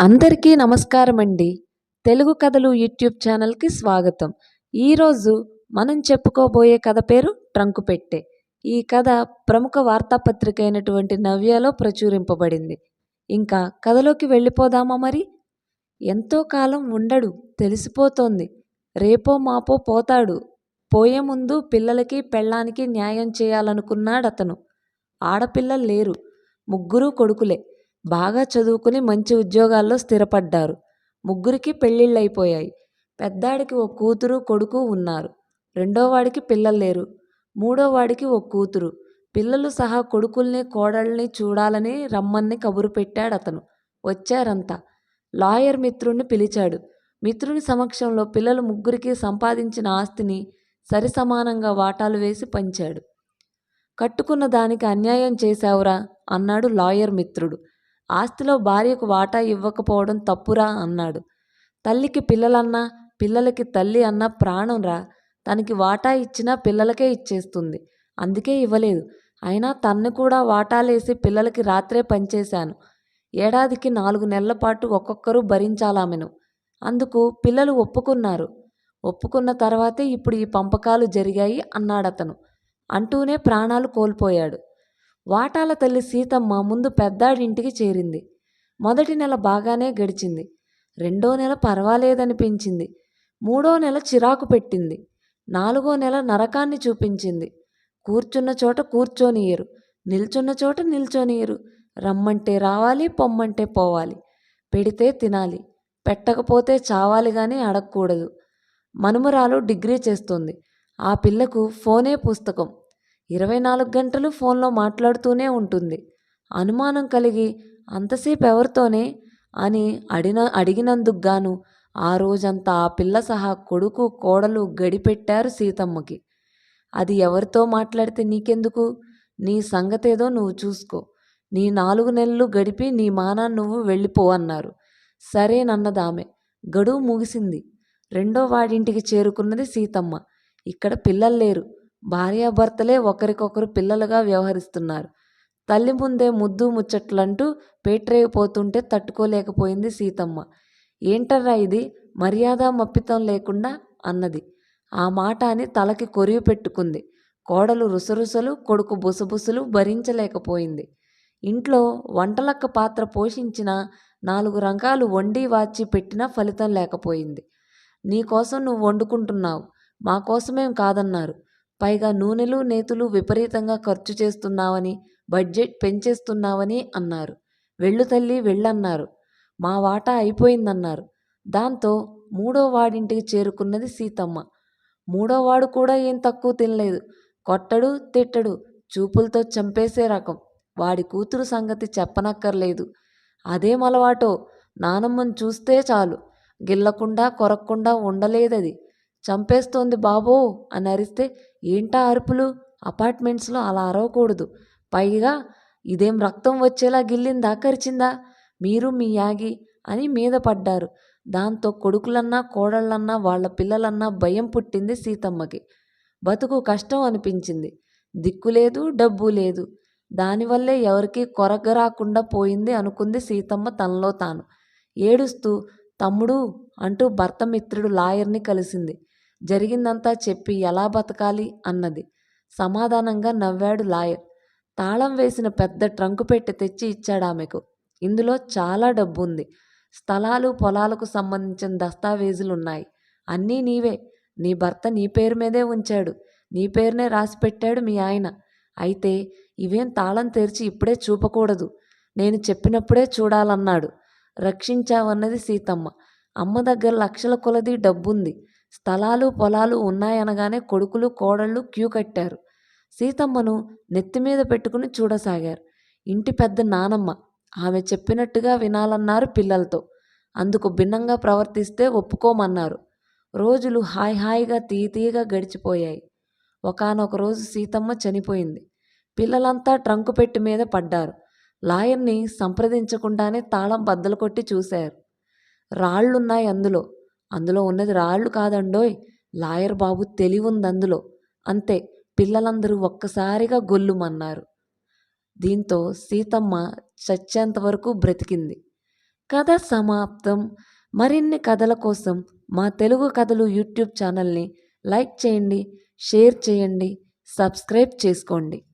అందరికీ నమస్కారం అండి తెలుగు కథలు యూట్యూబ్ ఛానల్కి స్వాగతం. ఈరోజు మనం చెప్పుకోబోయే కథ పేరు ట్రంకు పెట్టె ఈ కథ ప్రముఖ వార్తాపత్రిక అయినటువంటి నవ్యలో ప్రచురింపబడింది. ఇంకా కథలోకి వెళ్ళిపోదామా మరి? ఎంతో కాలం ఉండడు తెలిసిపోతోంది. రేపో మాపో పోతాడు. పోయే ముందు పిల్లలకి పెళ్ళానికి న్యాయం చేయాలనుకున్నాడు అతను ఆడపిల్లలు లేరు. ముగ్గురు కొడుకులే. బాగా చదువుకుని మంచి ఉద్యోగాల్లో స్థిరపడ్డారు. ముగ్గురికి పెళ్ళిళ్ళైపోయాయి పెద్దాడికి ఓ కూతురు కొడుకు ఉన్నారు. రెండోవాడికి పిల్లలు లేరు. మూడోవాడికి ఓ కూతురు. పిల్లలు సహా కొడుకుల్ని కోడల్ని చూడాలని రమ్మని కబురు పెట్టాడు అతను వచ్చారంతా. లాయర్ మిత్రుణ్ణి పిలిచాడు. మిత్రుని సమక్షంలో పిల్లలు ముగ్గురికి సంపాదించిన ఆస్తిని సరిసమానంగా వాటాలు వేసి పంచాడు. కట్టుకున్న దానికి అన్యాయం చేశావురా అన్నాడు లాయర్ మిత్రుడు. ఆస్తిలో భార్యకు వాటా ఇవ్వకపోవడం తప్పురా అన్నాడు. తల్లికి పిల్లలన్నా పిల్లలకి తల్లి అన్న ప్రాణం రా. తనకి వాటా ఇచ్చినా పిల్లలకే ఇచ్చేస్తుంది. అందుకే ఇవ్వలేదు. అయినా తన్ను కూడా వాటాలేసి పిల్లలకి రాత్రే పనిచేశాను ఏడాదికి నాలుగు నెలల పాటు ఒక్కొక్కరు భరించాలామెను. అందుకు పిల్లలు ఒప్పుకున్నారు. ఒప్పుకున్న తర్వాతే ఇప్పుడు ఈ పంపకాలు జరిగాయి అన్నాడతను. అంటూనే ప్రాణాలు కోల్పోయాడు. వాటాల తల్లి సీతమ్మ ముందు పెద్దాడింటికి చేరింది. మొదటి నెల బాగానే గడిచింది. రెండో నెల పర్వాలేదనిపించింది. మూడో నెల చిరాకు పెట్టింది. నాలుగో నెల నరకాన్ని చూపించింది. కూర్చున్న చోట కూర్చోనియరు నిల్చున్న చోట నిల్చోనియరు రమ్మంటే రావాలి పొమ్మంటే పోవాలి. పెడితే తినాలి. పెట్టకపోతే చావాలి కానీ అడగకూడదు. మనుమరాలు డిగ్రీ చేస్తుంది. ఆ పిల్లకు ఫోనే పుస్తకం. ఇరవై నాలుగు గంటలు ఫోన్లో మాట్లాడుతూనే ఉంటుంది. అనుమానం కలిగి అంతసేపు ఎవరితోనే? అని అడిన అడిగినందుకు గాను ఆ రోజంతా ఆ పిల్ల సహా కొడుకు కోడలు గడిపెట్టారు సీతమ్మకి. అది ఎవరితో మాట్లాడితే నీకెందుకు? నీ సంగతేదో నువ్వు చూసుకో. నీ నాలుగు నెలలు గడిపి నీ మానా నువ్వు వెళ్ళిపో అన్నారు. సరేనన్నదామె గడువు ముగిసింది. రెండో వాడింటికి చేరుకున్నది సీతమ్మ. ఇక్కడ పిల్లలు లేరు. భార్యాభర్తలే ఒకరికొకరు పిల్లలుగా వ్యవహరిస్తున్నారు. తల్లి ముందే ముద్దు ముచ్చట్లంటూ పేట్రేగిపోతుంటే తట్టుకోలేకపోయింది సీతమ్మ. ఏంటర్రా ఇది? మర్యాద మప్పితం లేకుండా అన్నది. ఆ మాట అని తలకి కొరివి పెట్టుకుంది. కోడలు రుసరుసలు కొడుకు బుసబుసలు భరించలేకపోయింది. ఇంట్లో వంటలక్క పాత్ర పోషించిన నాలుగు రంగాలు వండి వాచి పెట్టినా ఫలితం లేకపోయింది. నీకోసం నువ్వు వండుకుంటున్నావు. మా కోసమేం కాదన్నారు. పైగా నూనెలు నేతులు విపరీతంగా ఖర్చు చేస్తున్నావని బడ్జెట్ పెంచేస్తున్నావని అన్నారు. వెళ్ళు తల్లి వెళ్ళన్నారు. మా వాటా అయిపోయిందన్నారు. దాంతో మూడో వాడింటికి చేరుకున్నది సీతమ్మ. మూడోవాడు కూడా ఏం తక్కువ తినలేదు. కొట్టడు తిట్టడు చూపులతో చంపేసే రకం. వాడి కూతురు సంగతి చెప్పనక్కర్లేదు. అదేం అలవాటో నానమ్మను చూస్తే చాలు. గిల్లకుండా కొరక్కుండా ఉండలేదది. చంపేస్తోంది బాబో అని అరిస్తే ఏంటా అరుపులు? అపార్ట్మెంట్స్లో అలా అరవకూడదు. పైగా ఇదేం రక్తం వచ్చేలా గిల్లిందా కరిచిందా? మీరు మీ యాగి అని మీద పడ్డారు. దాంతో కొడుకులన్నా కోడళ్ళన్నా వాళ్ళ పిల్లలన్నా భయం పుట్టింది సీతమ్మకి. బతుకు కష్టం అనిపించింది. దిక్కు లేదు డబ్బు లేదు. దానివల్లే ఎవరికీ కొరగ రాకుండా పోయింది అనుకుంది సీతమ్మ తనలో తాను. ఏడుస్తూ తమ్ముడు అంటూ భర్త మిత్రుడు లాయర్ని కలిసింది. జరిగిందంతా చెప్పి ఎలా బతకాలి అన్నది. సమాధానంగా నవ్వాడు లాయర్. తాళం వేసిన పెద్ద ట్రంకు పెట్టి తెచ్చి ఇచ్చాడు ఆమెకు ఇందులో చాలా డబ్బు ఉంది స్థలాలు పొలాలకు సంబంధించిన దస్తావేజులు ఉన్నాయి అన్నీ నీవే. నీ భర్త నీ పేరు మీదే ఉంచాడు. నీ పేరునే రాసి పెట్టాడు మీ ఆయన. అయితే ఇవేం తాళం తెరిచి ఇప్పుడే చూపకూడదు. నేను చెప్పినప్పుడే చూడాలన్నాడు. రక్షించావన్నది సీతమ్మ. అమ్మ దగ్గర లక్షల కొలది డబ్బుంది. స్థలాలు పొలాలు ఉన్నాయనగానే కొడుకులు కోడళ్ళు క్యూ కట్టారు. సీతమ్మను నెత్తిమీద పెట్టుకుని చూడసాగారు. ఇంటి పెద్ద నానమ్మ. ఆమె చెప్పినట్టుగా వినాలన్నారు పిల్లలతో. అందుకు భిన్నంగా ప్రవర్తిస్తే ఒప్పుకోమన్నారు. రోజులు హాయ్ హాయిగా తీయతీయగా గడిచిపోయాయి. ఒకనొక రోజు సీతమ్మ చనిపోయింది. పిల్లలంతా ట్రంకు పెట్టి మీద పడ్డారు. లాయర్ని సంప్రదించకుండానే తాళం బద్దలు కొట్టి చూశారు. రాళ్ళున్నాయి అందులో. అందులో ఉన్నది రాళ్ళు కాదండోయ్ లాయర్ బాబు తెలివి ఉంది అందులో. అంతే పిల్లలందరూ ఒక్కసారిగా గొల్లుమన్నారు. దీంతో సీతమ్మ చచ్చేంత వరకు బ్రతికింది. కథ సమాప్తం. మరిన్ని కథల కోసం మా తెలుగు కథలు యూట్యూబ్ ఛానల్ని లైక్ చేయండి షేర్ చేయండి సబ్స్క్రైబ్ చేసుకోండి.